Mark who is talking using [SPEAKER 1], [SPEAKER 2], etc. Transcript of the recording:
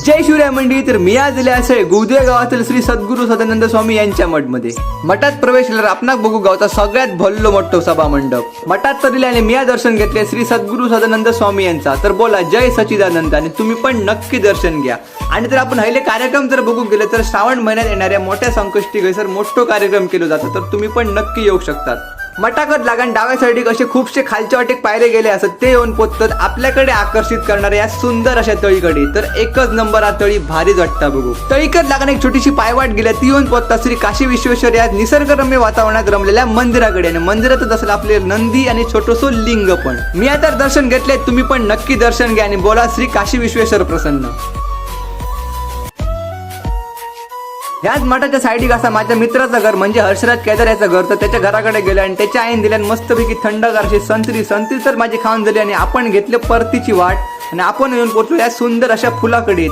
[SPEAKER 1] जय शिवराय मंडळी तर मी आज दिले असे गुदे गावातील श्री सद्गुरू सदानंद स्वामी यांच्या मठमध्ये. मठात प्रवेश केल्यावर आपणाक बघू गावचा सगळ्यात भल्लो मोठो सभा मंडप. मठात तर दिले आणि मी दर्शन घेतले श्री सद्गुरू सदानंद स्वामी यांचा. तर बोला जय सचिदानंद आणि तुम्ही पण नक्की दर्शन घ्या. आणि जर आपण हिले कार्यक्रम जर बघू गेले तर श्रावण महिन्यात येणाऱ्या मोठ्या संकष्टी गैसर मोठो कार्यक्रम केला जातो तर तुम्ही पण नक्की येऊ शकतात. मटाकत लागण डाव्या साईडीक असे खूपशे खालच्या वाटेक पायरे गेले असत ते येऊन पोचतात आपल्याकडे आकर्षित करणाऱ्या या सुंदर अशा तळीकडे. तर एकच नंबर हा तळी भारीच वाटता बघू. तळीकत लागण एक छोटीशी पायवाट गेल्या ती येऊन पोचतात श्री काशी विश्वेश्वर या निसर्गरम्य वातावरणात रमलेल्या मंदिराकडे. आणि मंदिरातच असलं आपले नंदी आणि छोटोसो लिंग पण. मी आता दर्शन घेतले तुम्ही पण नक्की दर्शन घ्या आणि बोला श्री काशी विश्वेश्वर प्रसन्न. याच मठाच्या साईडिक असा माझ्या मित्राचं घर म्हणजे हर्षराज केदार याचं घर तर त्याच्या घराकडे गेले आणि त्याच्या आईन दिल्यान मस्तपैकी थंडगार अशी संत्री संत्री तर माझी खाऊन झाली आणि आपण घेतले परतीची वाट आणि आपण येऊन पोचलो या सुंदर अशा फुलाकडे.